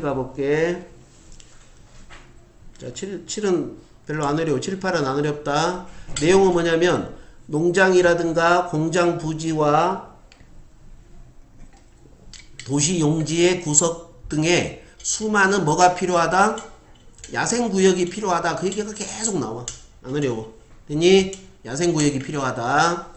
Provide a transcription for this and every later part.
가볼게. 자, 7, 7은 별로 안 어려워. 7, 8은 안 어렵다. 내용은 뭐냐면, 농장이라든가 공장 부지와 도시 용지의 구석 등에 수많은 뭐가 필요하다? 야생구역이 필요하다. 그 얘기가 계속 나와. 안 어려워. 됐니? 야생구역이 필요하다.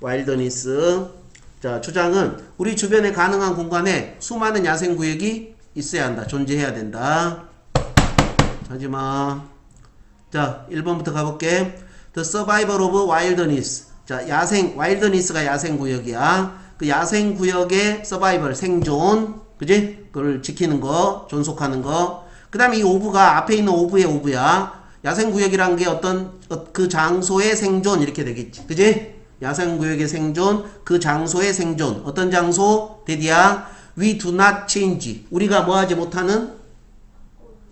와일더니스. 자, 초장은 우리 주변에 가능한 공간에 수많은 야생 구역이 있어야 한다. 존재해야 된다. 하지마. 자, 1번부터 가볼게. The survival of wilderness. 자, 야생, wilderness가 야생 구역이야. 그 야생 구역의 survival, 생존. 그지? 그걸 지키는 거, 존속하는 거. 그 다음에 이 오브가 앞에 있는 오브의 오브야. 야생 구역이란 게 어떤, 어, 그 장소의 생존, 이렇게 되겠지. 그지? 야생구역의 생존, 그 장소의 생존. 어떤 장소? 데디야. We do not change. 우리가 뭐 하지 못하는?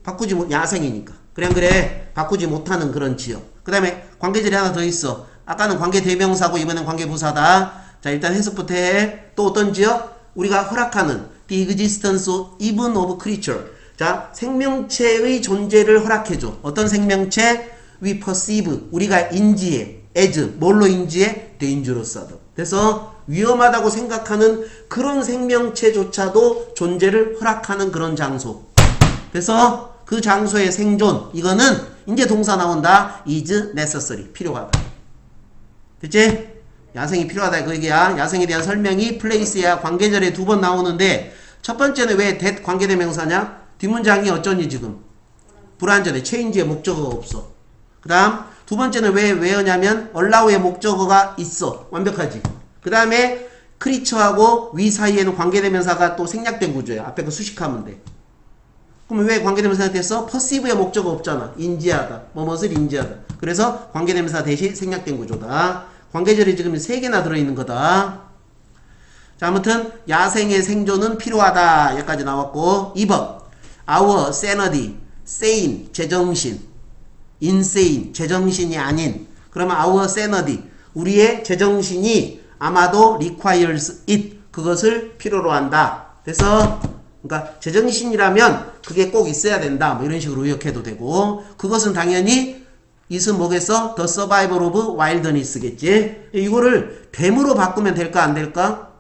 바꾸지 못, 야생이니까. 그래, 안 그래? 바꾸지 못하는 그런 지역. 그 다음에 관계절이 하나 더 있어. 아까는 관계 대명사고 이번엔 관계 부사다. 자, 일단 해석부터 해. 또 어떤 지역? 우리가 허락하는 the existence even of creature. 자, 생명체의 존재를 허락해줘. 어떤 생명체? We perceive. 우리가 인지해. As. 뭘로 인지해? dangerous하다. 그래서 위험하다고 생각하는 그런 생명체조차도 존재를 허락하는 그런 장소. 그래서 그 장소의 생존. 이거는 이제 동사 나온다. is necessary. 필요하다. 됐지? 야생이 필요하다 그 얘기야. 야생에 대한 설명이 플레이스야 관계절에 두 번 나오는데 첫 번째는 왜 that 관계대명사냐? 뒷문장이 어쩌니 지금? 불완전해. 체인지의 목적어가 없어. 그 다음 두 번째는 왜 왜냐면 allow의 목적어가 있어. 완벽하지. 그 다음에 크리처하고 위 사이에는 관계대명사가 또 생략된 구조야. 앞에 거 수식하면 돼. 그럼 왜 관계대명사가 됐어? 퍼시브의 목적어 없잖아. 인지하다. 뭐뭇을 인지하다. 그래서 관계대명사 대신 생략된 구조다. 관계절이 지금 세 개나 들어있는 거다. 자, 아무튼 야생의 생존은 필요하다. 여기까지 나왔고 2번 our sanity, sane, 제정신 insane, 제정신이 아닌 그러면 our sanity, 우리의 제정신이 아마도 requires it, 그것을 필요로 한다. 그래서 그러니까 제정신이라면 그게 꼭 있어야 된다. 뭐 이런 식으로 의역해도 되고 그것은 당연히 뭐겠어? The survival of wilderness겠지. 이거를 됨으로 바꾸면 될까 안 될까?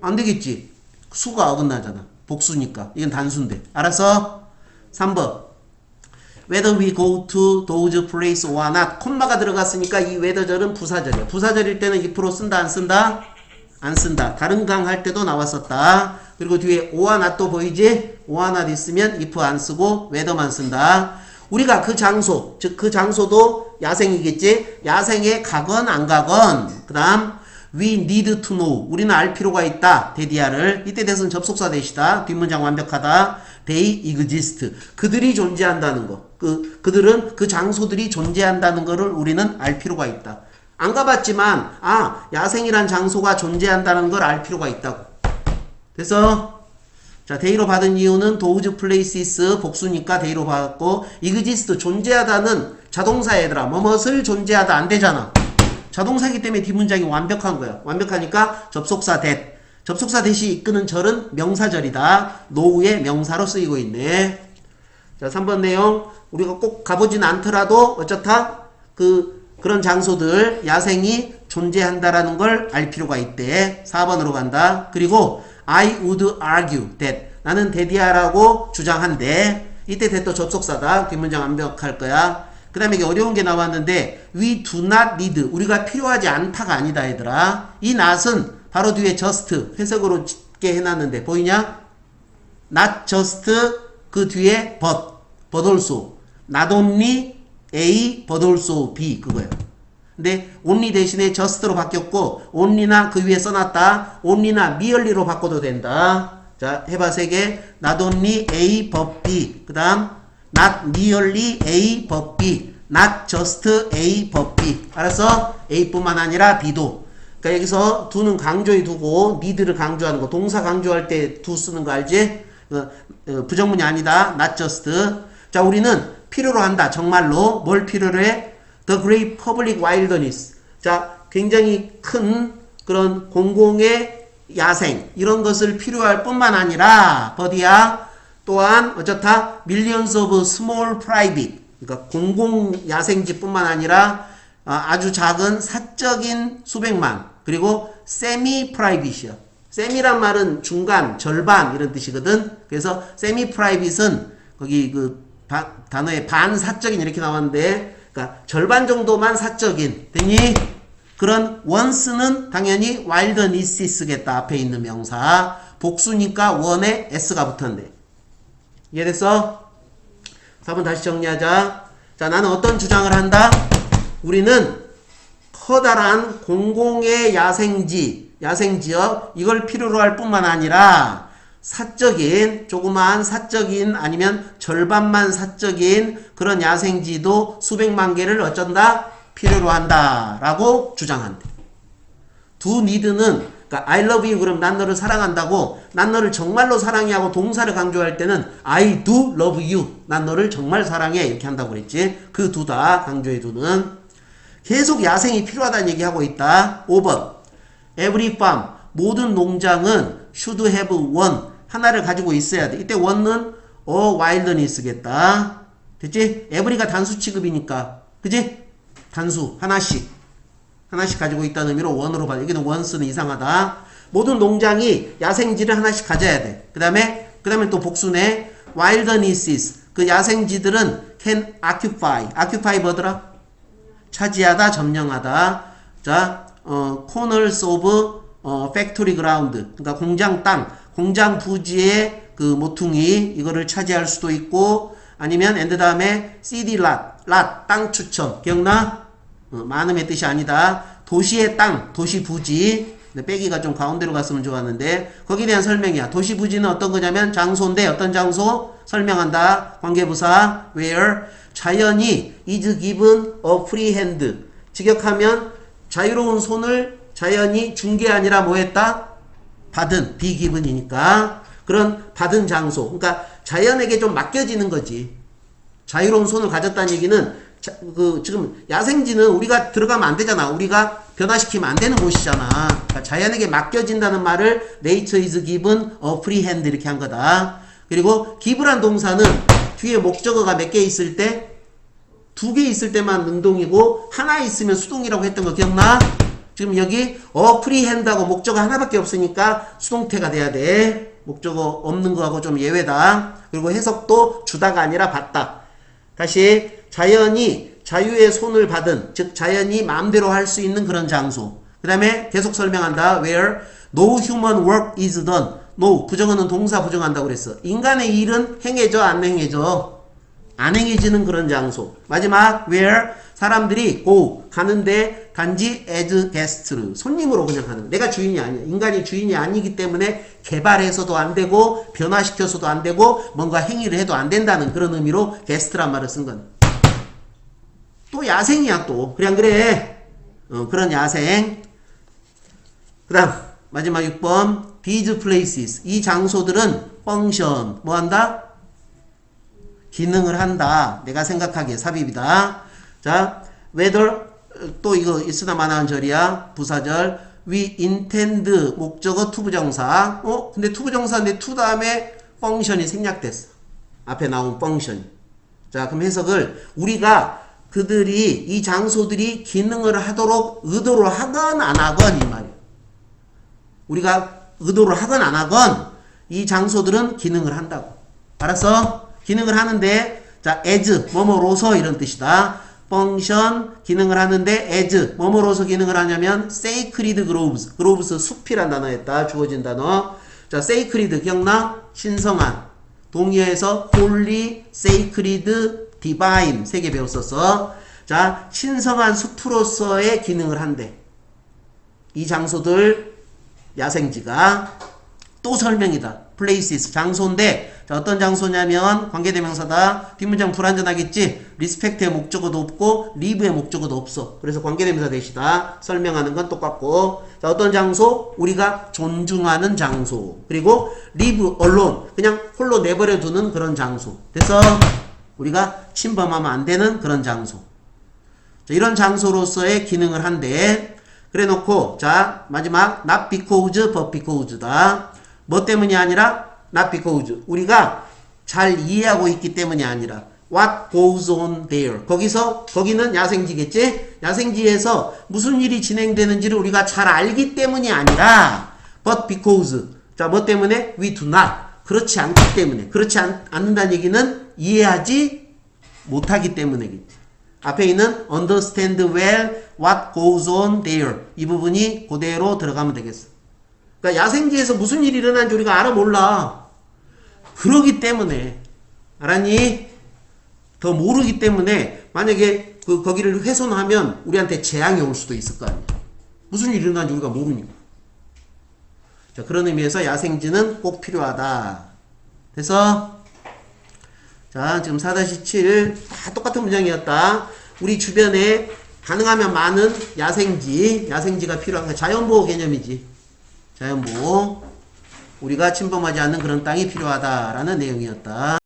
안 되겠지. 수가 어긋나잖아. 복수니까. 이건 단수인데. 알았어? 3번. Whether we go to those place or not. 콤마가 들어갔으니까 이 whether절은 부사절이야. 부사절일 때는 2% 쓴다 안 쓴다? 안 쓴다. 다른 강 할 때도 나왔었다. 그리고 뒤에 or not도 보이지? or not 있으면 if 안 쓰고 whether만 쓴다. 우리가 그 장소, 즉 그 장소도 야생이겠지? 야생에 가건 안 가건. 그 다음 we need to know. 우리는 알 필요가 있다. 데디아를. 이때 대해서는 접속사 대시다. 뒷문장 완벽하다. they exist. 그들이 존재한다는 거. 그, 그들은 그 장소들이 존재한다는 거를 우리는 알 필요가 있다. 안 가봤지만, 아, 야생이란 장소가 존재한다는 걸 알 필요가 있다고. 그래서, 자, 데이로 받은 이유는 those places 복수니까 데이로 받았고, exist 존재하다는 자동사 얘들아. 뭐뭇을 존재하다 안 되잖아. 자동사기 때문에 뒷문장이 완벽한 거야. 완벽하니까 접속사 that. 접속사 대시 이끄는 절은 명사절이다. 노후의 명사로 쓰이고 있네. 자, 3번 내용. 우리가 꼭 가보진 않더라도 어쩌다 그 그런 장소들 야생이 존재한다라는 걸 알 필요가 있대. 4번으로 간다. 그리고 I would argue that 나는 데디아라고 주장한대. 이때 대또 접속사다. 뒷문장 완벽할 거야. 그 다음에 이게 어려운 게 나왔는데 we do not need. 우리가 필요하지 않다가 아니다 얘들아. 이 not은 바로 뒤에 just 해석으로 짓게 해놨는데 보이냐? not just 그 뒤에 but but also. not only A but also B 그거야 근데 only 대신에 just로 바뀌었고 only나 그 위에 써놨다. only나 merely로 바꿔도 된다. 자 해봐 세개. not only A but B. 그 다음 not merely A but B, not just A but B. 알았어? A뿐만 아니라 B도. 그러니까 여기서 두는 강조해 두고 need를 강조하는 거. 동사 강조할 때 두 쓰는 거 알지? 어, 어, 부정문이 아니다. not just. 자, 우리는 필요로 한다. 정말로 뭘 필요로 해? The great public wilderness. 자, 굉장히 큰 그런 공공의 야생 이런 것을 필요할 뿐만 아니라 버디야 또한 어쩌다 millions of small private 그러니까 공공 야생지뿐만 아니라 아, 아주 작은 사적인 수백만 그리고 semi private이야. semi란 말은 중간, 절반 이런 뜻이거든. 그래서 semi private은 거기 그 바- 단어에 반사적인 이렇게 나왔는데 그러니까 절반 정도만 사적인 되니 그런 once는 당연히 wilderness겠다 앞에 있는 명사 복수니까 원에 s가 붙었네. 이해됐어? 4번 다시 정리하자. 자, 나는 어떤 주장을 한다? 우리는 커다란 공공의 야생지, 야생지역, 이걸 필요로 할 뿐만 아니라 사적인, 조그마한 사적인 아니면 절반만 사적인 그런 야생지도 수백만 개를 어쩐다? 필요로 한다. 라고 주장한대. 두 니드는 그러니까 I love you 그럼 난 너를 사랑한다고 난 너를 정말로 사랑해 하고 동사를 강조할 때는 I do love you. 난 너를 정말 사랑해. 이렇게 한다고 그랬지. 그 두 다 강조해 두는 계속 야생이 필요하다는 얘기하고 있다. 5번. Every farm. 모든 농장은 should have one. 하나를 가지고 있어야 돼. 이때 one는 a wilderness겠다. 됐지? every가 단수 취급이니까. 그지? 단수. 하나씩 하나씩 가지고 있다는 의미로 원으로 봐. 여기는 원스는 이상하다. 모든 농장이 야생지를 하나씩 가져야 돼. 그 다음에, 그 다음에 또 복수네. wildernesses. 그 야생지들은 can occupy. occupy 뭐더라? 차지하다, 점령하다. 자, 어, corners of 어, factory ground. 그러니까 공장 땅, 공장 부지의 그 모퉁이, 이거를 차지할 수도 있고, 아니면, 엔드 다음에 cd lot, lot, 땅 추첨. 기억나? 어, 많음의 뜻이 아니다. 도시의 땅, 도시 부지. 빼기가 좀 가운데로 갔으면 좋았는데 거기에 대한 설명이야. 도시 부지는 어떤 거냐면 장소인데 어떤 장소 설명한다. 관계부사 where 자연이 is given a free hand. 직역하면 자유로운 손을 자연이 준 게 아니라 뭐 했다? 받은 given이니까 그런 받은 장소. 그러니까 자연에게 좀 맡겨지는 거지. 자유로운 손을 가졌다는 얘기는 자, 그 지금 야생지는 우리가 들어가면 안 되잖아. 우리가 변화시키면 안 되는 곳이잖아. 그러니까 자연에게 맡겨진다는 말을 nature is given a free hand 이렇게 한 거다. 그리고 give란 동사는 뒤에 목적어가 몇 개 있을 때 두 개 있을 때만 능동이고 하나 있으면 수동이라고 했던 거 기억나? 지금 여기 어 프리핸드하고 목적어 하나밖에 없으니까 수동태가 돼야 돼. 목적어 없는 거하고 좀 예외다. 그리고 해석도 주다가 아니라 받다. 다시 자연이 자유의 손을 받은 즉 자연이 마음대로 할 수 있는 그런 장소. 그 다음에 계속 설명한다. Where no human work is done. no 부정어는 동사 부정한다고 그랬어. 인간의 일은 행해져 안 행해져. 안 행해지는 그런 장소. 마지막 where 사람들이 go 가는데 단지 as guest로 손님으로 그냥 가는. 내가 주인이 아니야. 인간이 주인이 아니기 때문에 개발해서도 안 되고 변화시켜서도 안 되고 뭔가 행위를 해도 안 된다는 그런 의미로 게스트란 말을 쓴 건. 또 야생이야 또. 안 그래? 어, 그런 야생. 그 다음 마지막 6번 these places 이 장소들은 function 뭐 한다? 기능을 한다. 내가 생각하기에 삽입이다. 자, whether 어, 또 이거 있으나 마나한 절이야. 부사절. we intend 목적어 투부정사. 어? 근데 투부정사인데 투 다음에 function이 생략됐어. 앞에 나온 function. 자, 그럼 해석을 우리가 그들이 이 장소들이 기능을 하도록 의도를 하건 안 하건 이 말이야. 우리가 의도를 하건 안 하건 이 장소들은 기능을 한다고. 알았어? 기능을 하는데 자 as 뭐뭐로서 이런 뜻이다. function 기능을 하는데 as 뭐뭐로서 기능을 하냐면 sacred groves groves 숲이란 단어였다. 주어진 단어. 자 sacred 기억나? 신성한. 동의어에서 holy, sacred, divine 세 개 배웠었어. 자 신성한 숲으로서의 기능을 한대. 이 장소들 야생지가 또 설명이다. places 장소인데 자, 어떤 장소냐면 관계대명사다. 뒷문장 불완전하겠지. 리스펙트의 목적어도 없고 리브의 목적어도 없어. 그래서 관계대명사 대시다. 설명하는 건 똑같고 자, 어떤 장소? 우리가 존중하는 장소. 그리고 live 그냥 홀로 내버려 두는 그런 장소. 됐어? 우리가 침범하면 안 되는 그런 장소. 자, 이런 장소로서의 기능을 한대. 그래 놓고 자 마지막 not because but because다. 뭐 때문이 아니라 not because 우리가 잘 이해하고 있기 때문이 아니라 what goes on there. 거기서 거기는 야생지겠지? 야생지에서 무슨 일이 진행되는지를 우리가 잘 알기 때문이 아니라 but because 자, 뭐 때문에 we do not 그렇지 않기 때문에 그렇지 않, 않는다는 얘기는 이해하지 못하기 때문이겠지. 앞에 있는 understand well what goes on there 이 부분이 그대로 들어가면 되겠어. 그러니까 야생지에서 무슨 일이 일어나는지 우리가 알아 몰라. 그러기 때문에 알았니? 더 모르기 때문에 만약에 그 거기를 훼손하면 우리한테 재앙이 올 수도 있을 거 아니야. 무슨 일이 일어나는지 우리가 모르니까. 자 그런 의미에서 야생지는 꼭 필요하다. 그래서 자 지금 4-7 다 똑같은 문장이었다. 우리 주변에 가능하면 많은 야생지, 야생지가 필요한 거 자연보호 개념이지. 자연보호. 우리가 침범하지 않는 그런 땅이 필요하다라는 내용이었다.